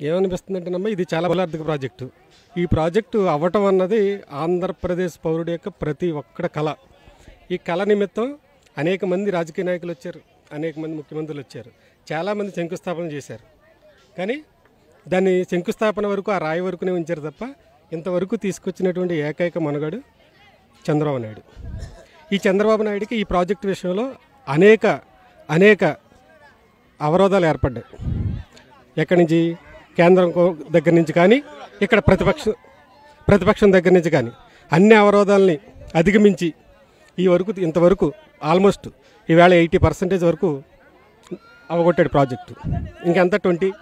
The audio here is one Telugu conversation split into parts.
ఏమనిపిస్తుందంటేనమ్మా ఇది చాలా బలార్థక ప్రాజెక్టు. ఈ ప్రాజెక్టు అవ్వటం అన్నది ఆంధ్రప్రదేశ్ పౌరుడి యొక్క ప్రతి ఒక్కడ కళ. ఈ కళ నిమిత్తం అనేక మంది రాజకీయ నాయకులు వచ్చారు అనేక మంది ముఖ్యమంత్రులు వచ్చారు చాలామంది శంకుస్థాపన చేశారు. కానీ దాన్ని శంకుస్థాపన వరకు ఆ రాయి వరకునే ఉంచారు తప్ప ఇంతవరకు తీసుకొచ్చినటువంటి ఏకైక మనుగడు చంద్రబాబు నాయుడు. ఈ చంద్రబాబు నాయుడికి ఈ ప్రాజెక్టు విషయంలో అనేక అనేక అవరోధాలు ఏర్పడ్డాయి. ఎక్కడి నుంచి? కేంద్రం కో- దగ్గర నుంచి కానీ ఇక్కడ ప్రతిపక్ష ప్రతిపక్షం దగ్గర నుంచి కానీ అన్ని అవరోధాలని అధిగమించి ఈ వరకు ఇంతవరకు ఆల్మోస్ట్ ఈవేళ ఎయిటీ పర్సెంటేజ్ వరకు అవగొట్టాడు ప్రాజెక్టు. ఇంకెంత? ట్వంటీ?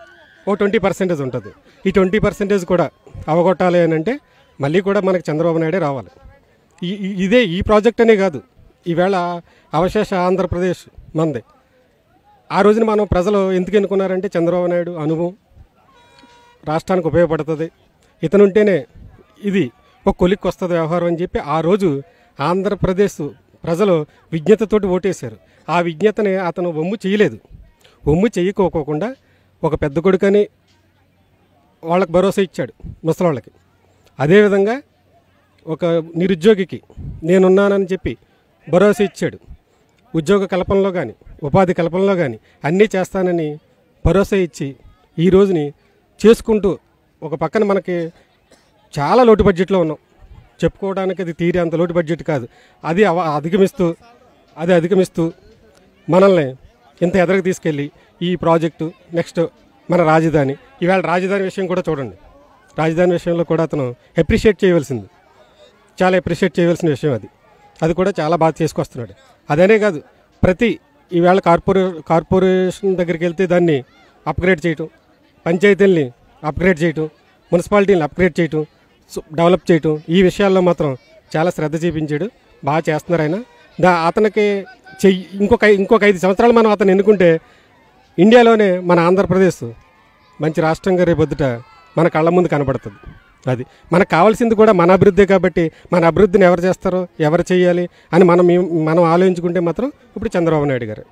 ఓ ట్వంటీ పర్సెంటేజ్ ఉంటుంది. ఈ ట్వంటీ పర్సెంటేజ్ కూడా అవగొట్టాలి అని అంటే మళ్ళీ కూడా మనకు చంద్రబాబు నాయుడే రావాలి. ఈ ఈ- ఇదే ఈ ప్రాజెక్ట్ అనే కాదు. ఈవేళ అవశేష ఆంధ్రప్రదేశ్ మంది. ఆ రోజున మనం ప్రజలు ఎందుకు ఎన్నుకున్నారంటే చంద్రబాబు నాయుడు అనుభవం. రాష్ట్రానికి ఉపయోగపడుతుంది. ఇతనుంటేనే ఇది ఒక కొలిక్కి వస్తుంది వ్యవహారం అని చెప్పి ఆ రోజు ఆంధ్రప్రదేశ్ ప్రజలు విజ్ఞతతోటి ఓటేశారు. ఆ విజ్ఞతని అతను ఒమ్ము చేయలేదు. ఒమ్ము చేయకోకోకుండా ఒక పెద్ద కొడుకని వాళ్ళకి భరోసా ఇచ్చాడు ముసలాళ్ళకి. అదేవిధంగా ఒక నిరుద్యోగికి నేనున్నానని చెప్పి భరోసా ఇచ్చాడు. ఉద్యోగ కల్పనలో కానీ ఉపాధి కల్పనలో కానీ అన్నీ చేస్తానని భరోసా ఇచ్చి ఈ రోజుని చేసుకుంటూ ఒక పక్కన మనకి చాలా లోటు బడ్జెట్లో ఉన్నాం. చెప్పుకోవడానికి అది తీరే అంత లోటు బడ్జెట్ కాదు. అది అవ- అధిగమిస్తూ అది అధిగమిస్తూ మనల్ని ఇంత ఎదరకు తీసుకెళ్ళి ఈ ప్రాజెక్టు నెక్స్ట్ మన రాజధాని. ఈవేళ రాజధాని విషయం కూడా చూడండి. రాజధాని విషయంలో కూడా అతను అప్రిషియేట్ చేయవలసింది. చాలా అప్రిషియేట్ చేయవలసిన విషయం అది. అది కూడా చాలా బాగా చేసుకొస్తున్నాడు. అదనే కాదు ప్రతి ఈవేళ కార్పొరే కార్పొరేషన్ దగ్గరికి వెళ్తే దాన్ని అప్గ్రేడ్ చేయటం పంచాయతీల్ని అప్గ్రేడ్ చేయటం మున్సిపాలిటీని అప్గ్రేడ్ చేయటం సు- డెవలప్ చేయటం ఈ విషయాల్లో మాత్రం చాలా శ్రద్ధ చూపించాడు. బాగా చేస్తున్నారు ఆయన. దా అతనికి చెయ్యి ఇంకొక ఇంకొక ఐదు సంవత్సరాలు మనం అతను ఎన్నుకుంటే ఇండియాలోనే మన ఆంధ్రప్రదేశ్ మంచి రాష్ట్రంగా రేపొద్దుట మన కళ్ళ ముందు కనబడుతుంది. అది మనకు కావాల్సింది కూడా మన అభివృద్ధి కాబట్టి మన అభివృద్ధిని ఎవరు చేస్తారో ఎవరు చేయాలి అని మనం మనం ఆలోచించుకుంటే మాత్రం ఇప్పుడు చంద్రబాబు నాయుడు గారు.